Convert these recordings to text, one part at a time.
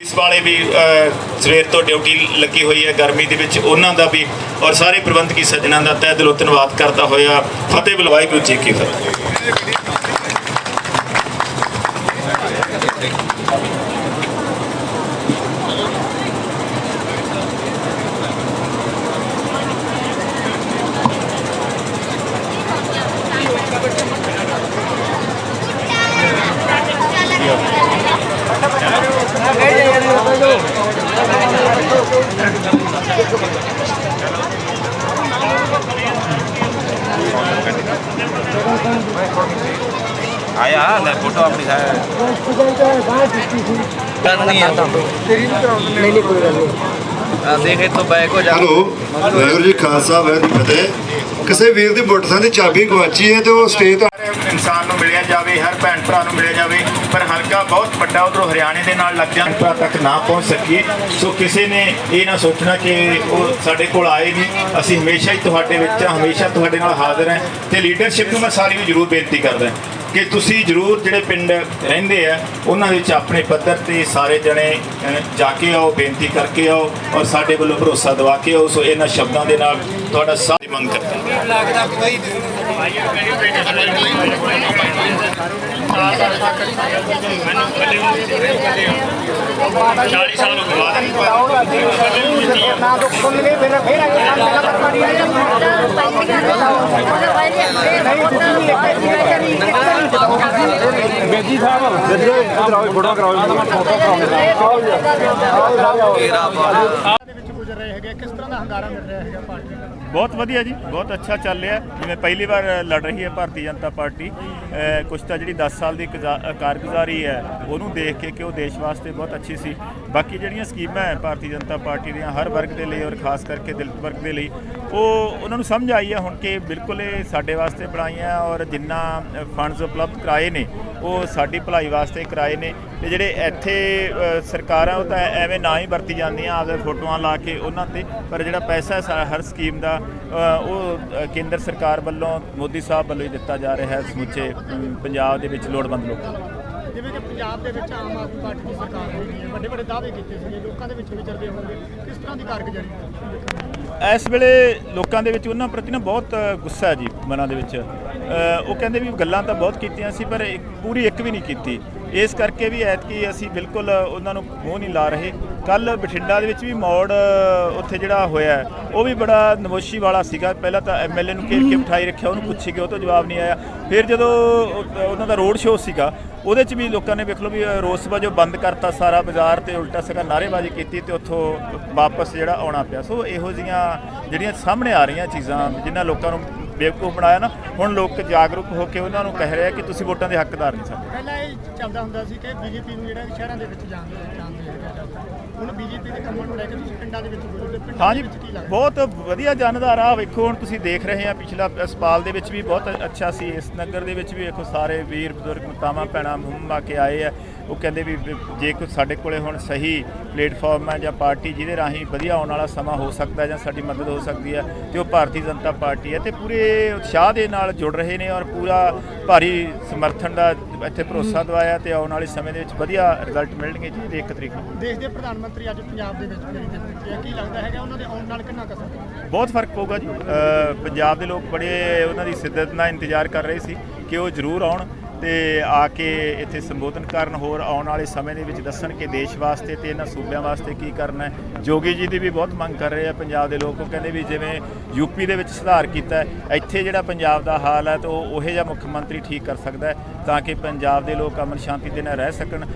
ਇਸ ਵਾਲੇ ਵੀ ਸਵੇਰ ਤੋਂ ਡਿਊਟੀ ਲੱਗੀ ਹੋਈ ਹੈ, ਗਰਮੀ ਦੇ ਵਿੱਚ ਉਹਨਾਂ ਦਾ ਵੀ ਔਰ ਸਾਰੇ ਪ੍ਰਬੰਧਕੀ ਸੱਜਣਾਂ ਦਾ ਤਹਿ ਦਿਲੋਂ ਧੰਨਵਾਦ ਕਰਦਾ ਹੋਇਆ ਫਤਿਹ ਬੁਲ ਵਾਹਿਗੁਰੂ ਜੀ ਕੀ ਫਤਿਹ। ਆਇਆ ਲੈ ਫੋਟੋ ਆਪਣੀ ਸਾਹਿਬ ਕਰ ਆ ਤਾਂ ਤੇਰੀ ਵੀ ਕਰਾਉਂਦੇ ਨਹੀਂ ਨਹੀਂ ਕੋਈ ਗੱਲ ਨਹੀਂ। ਆ ਦੇਖੇ ਤੋਂ ਬੈਕ ਹੋ ਜਾ। ਹਲੋ ਵਾਹਿਗੁਰੂ ਜੀ ਖਾਲਸਾ ਵਾਹਿਗੁਰੂ ਫਤਿਹ। ਕਿਸੇ ਵੀਰ ਦੀ ਮੋਟਰਸਾਈਕਲ ਦੀ ਚਾਬੀ ਗਵਾਚੀ ਤੇ ਉਹ ਸਟੇਜ ਇਨਸਾਨ ਨੂੰ ਮਿਲਿਆ ਜਾਵੇ ਹਰ ਭੈਣ ਭਰਾ ਨੂੰ ਮਿਲਿਆ ਜਾਵੇ ਪਰ ਹਲਕਾ ਬਹੁਤ ਵੱਡਾ ਉਧਰੋਂ ਹਰਿਆਣੇ ਦੇ ਨਾਲ ਲੱਗ ਜਾਣ ਭਰਾ ਤੱਕ ਨਾ ਪਹੁੰਚ ਸਕੀਏ। ਸੋ ਕਿਸੇ ਨੇ ਇਹ ਨਾ ਸੋਚਣਾ ਕਿ ਉਹ ਸਾਡੇ ਕੋਲ ਆਏ ਨਹੀਂ। ਅਸੀਂ ਹਮੇਸ਼ਾ ਹੀ ਤੁਹਾਡੇ ਵਿੱਚ ਹਾਂ, ਹਮੇਸ਼ਾ ਤੁਹਾਡੇ ਨਾਲ ਹਾਜ਼ਰ ਹਾਂ। ਤੇ ਲੀਡਰਸ਼ਿਪ ਨੂੰ ਮੈਂ ਸਾਰੀ ਨੂੰ ਜ਼ਰੂਰ ਬੇਨਤੀ ਕਰਦਾ ਕਿ ਤੁਸੀਂ ਜ਼ਰੂਰ ਜਿਹੜੇ ਪਿੰਡ ਰਹਿੰਦੇ ਆ ਉਹਨਾਂ ਵਿੱਚ ਆਪਣੇ ਪੱਧਰ ਤੇ ਸਾਰੇ ਜਣੇ ਜਾ ਕੇ ਆਓ ਬੇਨਤੀ ਕਰਕੇ ਆਓ ਔਰ ਸਾਡੇ ਵੱਲੋਂ ਭਰੋਸਾ ਦਿਵਾ ਕੇ ਆਓ। ਸੋ ਇਹਨਾਂ ਸ਼ਬਦਾਂ ਦੇ ਨਾਲ ਤੁਹਾਡਾ ਸਾਥ ਦੀ ਮੰਗ ਕਰਦੇ ਹਾਂ ਨਾ ਦੁੱਖ ਸੁਣ ਕੇ ਫਿਰ ਫਿਰ ਆਏ ਕੰਮ ਪਹਿਲਾਂ ਕਰਵਾੜੀ ਆਏ ਬੇਜੀ ਸਾਹਿਬ ਇੱਧਰ ਇੱਧਰ ਆਓ ਫੋਟੋ ਕਰਾਓ ਫੋਟੋ ਦੇ ਵਿੱਚ ਗੁਜ਼ਰ ਰਹੇ ਹੈਗੇ ਕਿਸ ਤਰ੍ਹਾਂ ਦਾ ਹੰਗਾਰਾ ਮਿਲ ਰਿਹਾ ਹੈਗਾ ਪਾਰਟੀ ਦਾ ਬਹੁਤ ਵਧੀਆ ਜੀ, ਬਹੁਤ ਅੱਛਾ ਚੱਲ ਰਿਹਾ। ਜਿਵੇਂ ਪਹਿਲੀ ਵਾਰ ਲੜ ਰਹੀ ਹੈ ਭਾਰਤੀ ਜਨਤਾ ਪਾਰਟੀ, ਅਹ, ਕੁਛ ਤਾਂ ਜਿਹੜੀ 10 ਸਾਲ ਦੀ ਗੁਜ਼ਾ- ਕਾਰਗੁਜ਼ਾਰੀ ਹੈ, ਉਹਨੂੰ ਦੇਖ ਕੇ ਕਿ ਉਹ ਦੇਸ਼ ਵਾਸਤੇ ਬਹੁਤ ਅੱਛੀ ਸੀ। ਬਾਕੀ ਜਿਹੜੀਆਂ ਸਕੀਮਾਂ ਹੈ ਭਾਰਤੀ ਜਨਤਾ ਪਾਰਟੀ ਦੀਆਂ ਹਰ ਵਰਗ ਦੇ ਲਈ ਔਰ ਖਾਸ ਕਰਕੇ ਦਲਿਤ ਵਰਗ ਦੇ ਲਈ, ਉਹ ਉਹਨਾਂ ਨੂੰ ਸਮਝ ਆਈ ਹੈ ਹੁਣ ਕਿ ਬਿਲਕੁਲ ਇਹ ਸਾਡੇ ਵਾਸਤੇ ਬਣਾਈਆਂ ਔਰ ਜਿੰਨਾ ਫੰਡਸ ਉਪਲਬਧ ਕਰਾਏ ਨੇ ਉਹ ਸਾਡੀ ਭਲਾਈ ਵਾਸਤੇ ਕਰਾਏ ਨੇ ਤੇ ਜਿਹੜੇ ਇੱਥੇ ਸਰਕਾਰਾਂ ਉਹ ਤਾਂ ਐਵੇਂ ਨਾ ਹੀ ਵਰਤੀ ਜਾਂਦੀਆਂ ਆਪਦੇ ਫੋਟੋਆਂ ਲਾ ਕੇ ਉਹਨਾਂ ਤੇ ਪਰ ਜਿਹੜਾ ਪੈਸਾ ਸਾ- ਹਰ ਸਕੀਮ ਦਾ ਉਹ ਕੇਂਦਰ ਸਰਕਾਰ ਵੱਲੋਂ ਮੋਦੀ ਸਾਹਿਬ ਵੱਲੋਂ ਹੀ ਦਿੱਤਾ ਜਾ ਰਿਹਾ ਹੈ ਸਮੁੱਚੇ ਪੰਜਾਬ ਦੇ ਵਿੱਚ ਲੋੜਵੰਦ ਲੋਕਾਂ ਨੂੰ। ਜਿਵੇਂ ਕਿ ਪੰਜਾਬ ਦੇ ਵਿੱਚ ਆਮ ਆਦਮੀ ਪਾਰਟੀ ਦੀ ਸਰਕਾਰ ਹੋਈ ਹੈ ਵੱਡੇ ਵੱਡੇ ਦਾਅਵੇ ਕੀਤੇ ਸੀਗੇ ਲੋਕਾਂ ਦੇ ਵਿੱਚ ਵਿਚਰਦੇ ਹੋਣਗੇ ਕਿਸ ਤਰ੍ਹਾਂ ਦੀ ਕਾਰਗੁਜ਼ਾਰੀ ਇਸ ਵੇਲੇ ਲੋਕਾਂ ਦੇ ਵਿੱਚ ਉਹਨਾਂ ਪ੍ਰਤੀ ਨਾ ਬਹੁਤ ਗੁੱਸਾ ਹੈ ਜੀ ਮਨਾਂ ਦੇ ਵਿੱਚ। ਉਹ ਕਹਿੰਦੇ ਵੀ ਗੱਲਾਂ ਤਾਂ ਬਹੁਤ ਕੀਤੀਆਂ ਸੀ ਪਰ ਇੱਕ ਪੂਰੀ ਇੱਕ ਵੀ ਨਹੀਂ ਕੀਤੀ। ਇਸ ਕਰਕੇ ਵੀ ਐਤਕੀ ਅਸੀਂ ਬਿਲਕੁਲ ਉਹਨਾਂ ਨੂੰ ਮੂੰਹ ਨਹੀਂ ਲਾ ਰਹੇ। ਕੱਲ ਬਠਿੰਡਾ ਦੇ ਵਿੱਚ ਵੀ ਮੋੜ ਉੱਥੇ ਜਿਹੜਾ ਹੋਇਆ ਹੈ, ਉਹ ਵੀ ਬੜਾ ਨਮੋਸ਼ੀ ਵਾਲਾ ਸੀਗਾ। ਪਹਿਲਾਂ ਤਾਂ ਐਮਐਲਏ ਨੂੰ ਘੇਰ ਕੇ ਬਿਠਾਈ ਰੱਖਿਆ ਉਹਨੂੰ ਪੁੱਛੀ ਗਿਆ ਉਹ ਤੋਂ ਜਵਾਬ ਨਹੀਂ ਆਇਆ। ਫਿਰ ਜਦੋਂ ਉਹ- ਉਹਨਾਂ ਦਾ ਰੋਡ ਸ਼ੋਅ ਸੀਗਾ ਉਹਦੇ 'ਚ ਵੀ ਲੋਕਾਂ ਨੇ ਵੇਖ ਲਓ ਵੀ ਰੋਸ ਵਜੋਂ ਬੰਦ ਕਰਤਾ ਸਾਰਾ ਬਾਜ਼ਾਰ ਤੇ ਉਲਟਾ ਸਗਾ ਨਾਅਰੇਬਾਜ਼ੀ ਕੀਤੀ ਤੇ ਉੱਥੋਂ ਵਾਪਸ ਜਿਹੜਾ ਆਉਣਾ ਪਿਆ। ਸੋ ਇਹੋ ਜੀਆਂ ਜਿਹੜੀਆਂ ਸਾਹਮਣੇ ਆ ਰਹੀਆਂ ਚੀਜ਼ਾਂ ਜਿਨ੍ਹਾਂ ਲੋਕਾਂ ਨੂੰ ਬੇਵਕੂਫ ਬਣਾਇਆ ਨਾ ਹੁਣ ਲੋਕ ਜਾਗਰੂਕ ਹੋ ਕੇ ਉਹਨਾਂ ਨੂੰ ਕਹਿ ਰਹੇ ਆ ਕਿ ਤੁਸੀਂ ਵੋਟਾਂ ਦੇ ਹੱਕਦਾਰ ਨਹੀਂ ਸਾਡੇ ਪਹਿਲਾਂ ਇਹ ਚੱਲਦਾ ਹੁੰਦਾ ਸੀ ਕਿ ਬੀਜੇਪੀ ਨੂੰ ਜਿਹੜਾ ਸ਼ਹਿਰਾਂ ਦੇ ਵਿੱਚ ਜਾਂਦੇ ਜਾਂਦੇ ਹੈਗੇ ਜ਼ਿਆਦਾ ਹੁਣ ਬੀਜੇਪੀ ਦੇ ਕੰਮਾਂ ਨੂੰ ਲੈ ਕੇ ਤੁਸੀਂ ਪਿੰਡਾਂ ਦੇ ਵਿੱਚ ਪਿੰਡਾਂ ਹਾਂਜੀ ਦੇ ਵਿੱਚ ਕੀ ਲੱਗਦਾ? ਬਹੁਤ ਵਧੀਆ ਜਨਦਾ ਰਾਹ ਵੇਖੋ ਹੁਣ ਤੁਸੀਂ ਦੇਖ ਰਹੇ ਆ ਪਿਛਲਾ ਅਸਪਾਲ ਦੇ ਵਿੱਚ ਵੀ ਬਹੁਤ ਅੱਛਾ ਸੀ। ਇਸ ਨਗਰ ਦੇ ਵਿੱਚ ਵੀ ਵੇਖੋ ਸਾਰੇ ਵੀਰ ਬਜ਼ੁਰਗ ਮਾਤਾਵਾਂ ਭੈਣਾਂ ਮੁੰਮਾ ਕੇ ਆਏ ਆ। ਉਹ ਕਹਿੰਦੇ ਵੀ ਜੇ ਕੋਈ ਸਾਡੇ ਕੋਲੇ ਹੁਣ ਸਹੀ ਪਲੇਟਫਾਰਮ ਹੈ ਜਾਂ ਪਾਰਟੀ ਜਿਹਦੇ ਰਾਹੀਂ ਵਧੀਆ ਆਉਣ ਵਾਲਾ ਸਮਾਂ ਹੋ ਸਕਦਾ ਜਾਂ ਸਾਡੀ ਮਦਦ ਹੋ ਸਕਦੀ ਹੈ ਤੇ ਉਹ ਭਾਰਤੀ ਜਨਤਾ ਪਾਰਟੀ ਹੈ ਤੇ ਪੂਰੇ ਉਤਸ਼ਾਹ ਦੇ ਨਾਲ ਜੁੜ ਰਹੇ ਨੇ ਔਰ ਪੂਰਾ ਭਾਰੀ ਸਮਰਥਨ ਦਾ ਇੱਥੇ ਭਰੋਸਾ ਦਵਾਇਆ ਤੇ ਆਉਣ ਵਾਲੇ ਸਮੇਂ ਦੇ ਵਿੱਚ ਵਧੀਆ ਰਿਜ਼ਲਟ ਮਿਲਣਗੇ ਜੀ ਇਹਦੇ ਇੱਕ ਤਰੀਕ ਨੂੰ। ਦੇਸ਼ ਦੇ ਪ੍ਰਧਾਨ ਮੰਤਰੀ ਅੱਜ ਪੰਜਾਬ ਦੇ ਵਿੱਚ ਫੇਰੀ ਪਹੁੰਚੇ ਆ ਕੀ ਲੱਗਦਾ ਹੈਗਾ ਉਹਨਾਂ ਦੇ ਆਉਣ ਨਾਲ ਕਿੰਨਾ ਕਸਰ ਬਹੁਤ ਫ਼ਰਕ ਪਊਗਾ ਜੀ। ਪੰਜਾਬ ਦੇ ਲੋਕ ਬੜੇ ਉਹਨਾਂ ਦੀ ਸਿੱਧਤ ਨਾਲ ਇੰਤਜ਼ਾਰ ਕਰ ਰਹੇ ਸੀ ਕਿ ਉਹ ਜ਼ਰੂਰ ਆਉਣ। ਤੇ ਆ ਕੇ ਇੱਥੇ ਸੰਬੋਧਨ ਕਰਨ ਹੋਰ ਆਉਣ ਵਾਲੇ ਸਮੇਂ ਦੇ ਵਿੱਚ ਦੱਸਣ ਕਿ ਦੇਸ਼ ਵਾਸਤੇ ਤੇ ਇਹਨਾਂ ਸੂਬਿਆਂ ਵਾਸਤੇ ਕੀ ਕਰਨਾ ਹੈ। ਜੋਗੀ ਜੀ ਦੀ ਵੀ ਬਹੁਤ ਮੰਗ ਕਰ ਰਹੇ ਆ ਪੰਜਾਬ ਦੇ ਲੋਕ। ਉਹ ਕਹਿੰਦੇ ਵੀ ਜਿਵੇਂ ਯੂਪੀ ਦੇ ਵਿੱਚ ਸੁਧਾਰ ਕੀਤਾ ਹੈ, ਇੱਥੇ ਜਿਹੜਾ ਪੰਜਾਬ ਦਾ ਹਾਲ ਹੈ ਤਾਂ ਉਹ ਉਹੇ ਜਿਹਾ ਮੁੱਖ ਮੰਤਰੀ ਠੀਕ ਕਰ ਸਕਦਾ ਹੈ ਤਾਂ ਕਿ ਪੰਜਾਬ ਦੇ ਲੋਕ ਅਮਨ ਸ਼ਾਂਤੀ ਦੇ ਨਾਲ ਰਹਿ ਸਕਣ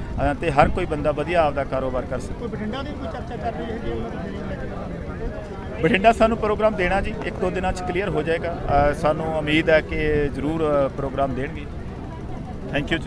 ਤੇ ਹਰ ਕੋਈ ਬੰਦਾ ਵਧੀਆ ਆਪਦਾ ਕਾਰੋਬਾਰ ਕਰ ਸਕੇ। ਕੋਈ ਬਠਿੰਡਾ ਦੀ ਕੋਈ ਚਰਚਾ ਚੱਲ ਰਹੀ ਲੈ ਕੇ ਬਠਿੰਡਾ ਸਾਨੂੰ ਪ੍ਰੋਗਰਾਮ ਦੇਣਾ ਜੀ ਇੱਕ ਦੋ ਦਿਨਾਂ ਚ ਕਲੀਅਰ ਹੋ ਜਾਏਗਾ। ਸਾਨੂੰ ਉਮੀਦ ਹੈ ਕਿ ਜ਼ਰੂਰ ਪ੍ਰੋਗਰਾਮ ਦੇਣਗੇ। Thank you.